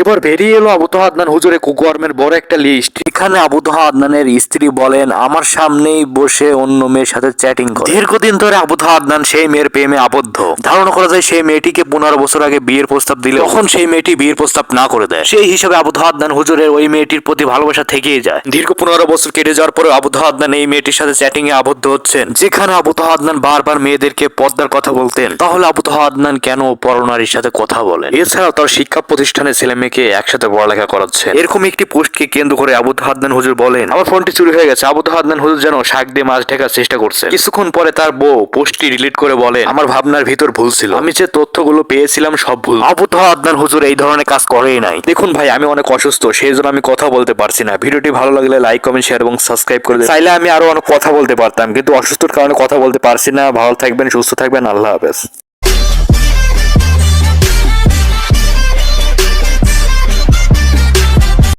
এবার বেরিয়ে এলো আবু তোহা আদনান। হুজুরে কুকর্মের বড় একটা লিস্ট এখানে আবু তোহা আদনানের স্ত্রী বলেন, আমার সামনেই বসে অন্য মেয়ের সাথে চ্যাটিং করে। দীর্ঘদিন ধরে আবু তোহা আদনান সেই মেয়ের প্রেমে আবদ্ধ। ধারণা করা যায় সেই মেয়েটিকে পনেরো বছর আগে বিয়ের প্রস্তাব দিলে তখন সেই মেয়েটি বিয়ের প্রস্তাব না করে দেয়। সেই হিসাবে আবু তোহা আদনান হুজুরের ওই মেয়েটির প্রতি ভালোবাসা থেকেই যায়। দীর্ঘ পনেরো বছর কেটে যাওয়ার পরে আবু তোহা আদনান এই মেয়েটির সাথে চ্যাটিং এ আবদ্ধ হচ্ছেন। যেখানে আবু তোহা আদনান বারবার মেয়েদেরকে পদ্মার কথা বলতেন। তাহলে আবু তোহা আদনান কেন পরনারীর সাথে কথা বলেন? এছাড়াও তার শিক্ষা প্রতিষ্ঠানে ছেলে মেয়েকে একসাথে পড়ালেখা করাচ্ছে এরকম একটি পোস্টকে কেন্দ্র করে আবু তোহা আদনান হুজুর বলেন, আমার ফোনটি চুরি হয়ে গেছে। আবু তোহা আদনান হুজুর যেন শাক দিয়ে মাছ ঢেকার চেষ্টা করছে কিছুক্ষণ পরে তার বউ পোস্টটি ডিলিট করে বলে আমার ভাবনার ভিতর ভুল ছিল। আমি যে তথ্যগুলো পেয়েছিলাম সব ভুল। আবু তোহা আদনান হুজুর এই ধরনের কাজ করেই নাই। দেখুন ভাই, আমি অনেক অসুস্থ সেই জন্য আমি কথা বলতে পারছি না। ভিডিওটি ভালো লাগলে লাইক, কমেন্ট শেয়ার এবং সাবস্ক্রাইব করে চাইলে আমি আরও অনেক কথা বলতে পারতাম, কিন্তু অসুস্থর কারণে কথা বলতে পারছি না। ভালো থাকবেন, সুস্থ থাকবেন। আল্লাহ হাফেজ।